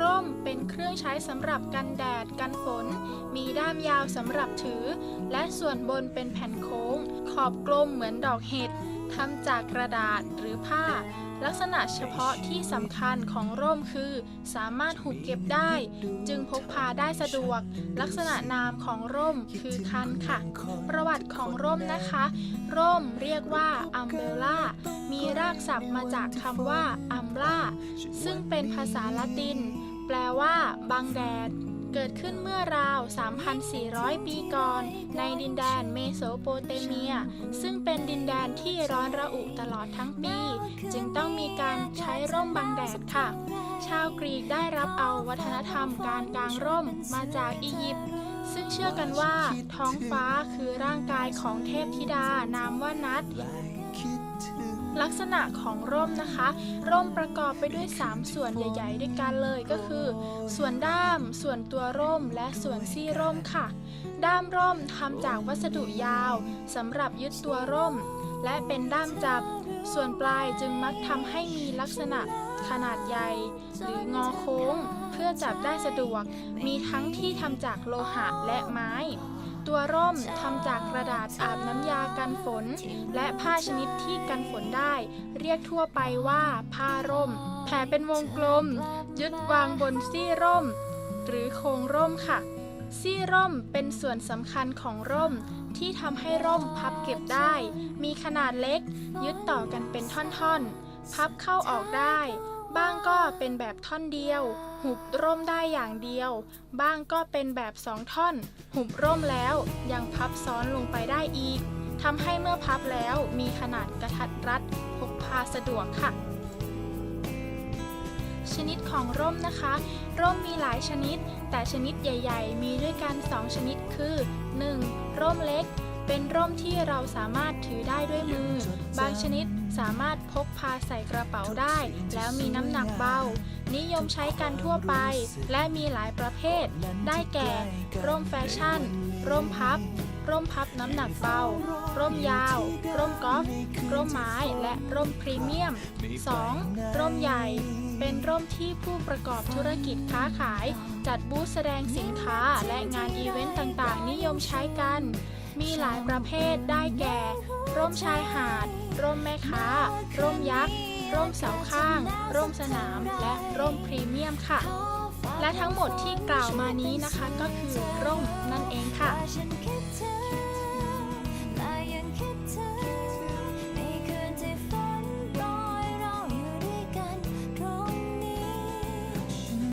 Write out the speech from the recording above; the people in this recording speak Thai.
ร่มเป็นเครื่องใช้สำหรับกันแดดกันฝน มีด้ามยาวสำหรับถือ และส่วนบนเป็นแผ่นโค้ง ขอบกลมเหมือนดอกเห็ด ทำจากกระดาษหรือผ้า ลักษณะเฉพาะที่สำคัญของร่มคือ สามารถหุบเก็บได้ จึงพกพาได้สะดวก ลักษณะนามของร่มคือคันค่ะ ประวัติของร่มนะคะ ร่มเรียกว่าอัมเบลล่ามีรากศัพท์มาจากคำว่าอัมล่าซึ่งเป็นภาษาละติน แปลว่าบังแดด เกิดขึ้นเมื่อราว 3,400 ปีก่อน ในดินแดนเมโสโปเตเมีย ซึ่งเป็นดินแดนที่ร้อนระอุตลอดทั้งปี จึงต้องมีการใช้ร่มบังแดดค่ะ ชาวกรีกได้รับเอาวัฒนธรรมการกางร่มมาจากอียิปต์ ซึ่งเชื่อกันว่าท้องฟ้าคือร่างกายของเทพธิดานามว่านัทลักษณะของร่มนะคะ ร่มประกอบไปด้วย 3 ส่วนใหญ่ ๆ ด้วยกันเลยก็คือ ส่วนด้าม ส่วนตัวร่ม และส่วนซี่ร่มค่ะ ด้ามร่มทำจากวัสดุยาวสำหรับยึดตัวร่ม และเป็นด้ามจับ ส่วนปลายจึงมักทำให้มีลักษณะขนาดใหญ่ หรืองอโค้ง เพื่อจับได้สะดวก มีทั้งที่ทำจากโลหะและไม้ ตัวร่มทำจากกระดาษอาบน้ำยากันฝน และผ้าชนิดที่กันฝนได้ เรียกทั่วไปว่าผ้าร่ม แผ่เป็นวงกลม ยึดวางบนซี่ร่ม หรือโครงร่มค่ะ ซี่ร่มเป็นส่วนสำคัญของร่มที่ทำให้ร่มพับเก็บได้ มีขนาดเล็ก ยึดต่อกันเป็นท่อนๆ พับเข้าออกได้ บ้างก็เป็นแบบท่อนเดียว หุบร่มได้อย่างเดียว บ้างก็เป็นแบบสองท่อน หุบร่มแล้วยังพับซ้อนลงไปได้อีกทำให้เมื่อพับแล้วมีขนาดกระทัดรัดพกพาสะดวกค่ะ ชนิดของร่มนะคะ ร่มมีหลายชนิด แต่ชนิดใหญ่ ๆ มีด้วยกัน 2 ชนิดคือ 1. ร่มเล็ก เป็นร่มที่เราสามารถถือได้ด้วยมือ บางชนิดสามารถพกพาใส่กระเป๋าได้ แล้วมีน้ำหนักเบา นิยมใช้กันทั่วไป และมีหลายประเภท ได้แก่ ร่มแฟชั่น ร่มพับ ร่มพับน้ำหนักเบา ร่มยาว ร่มกอล์ฟ ร่มไม้ และร่มพรีเมียม 2. ร่มใหญ่ เป็นร่มที่ผู้ประกอบธุรกิจค้าขาย จัดบูธแสดงสินค้าและงานอีเวนต์ต่างๆ นิยมใช้กัน มีหลายประเภทได้แก่ ร่มชายหาด ร่มแม่ค้า ร่มยักษ์ ร่มเสาข้าง ร่มสนาม และร่มพรีเมียมค่ะ และทั้งหมดที่กล่าวมานี้นะคะก็คือร่มนั่น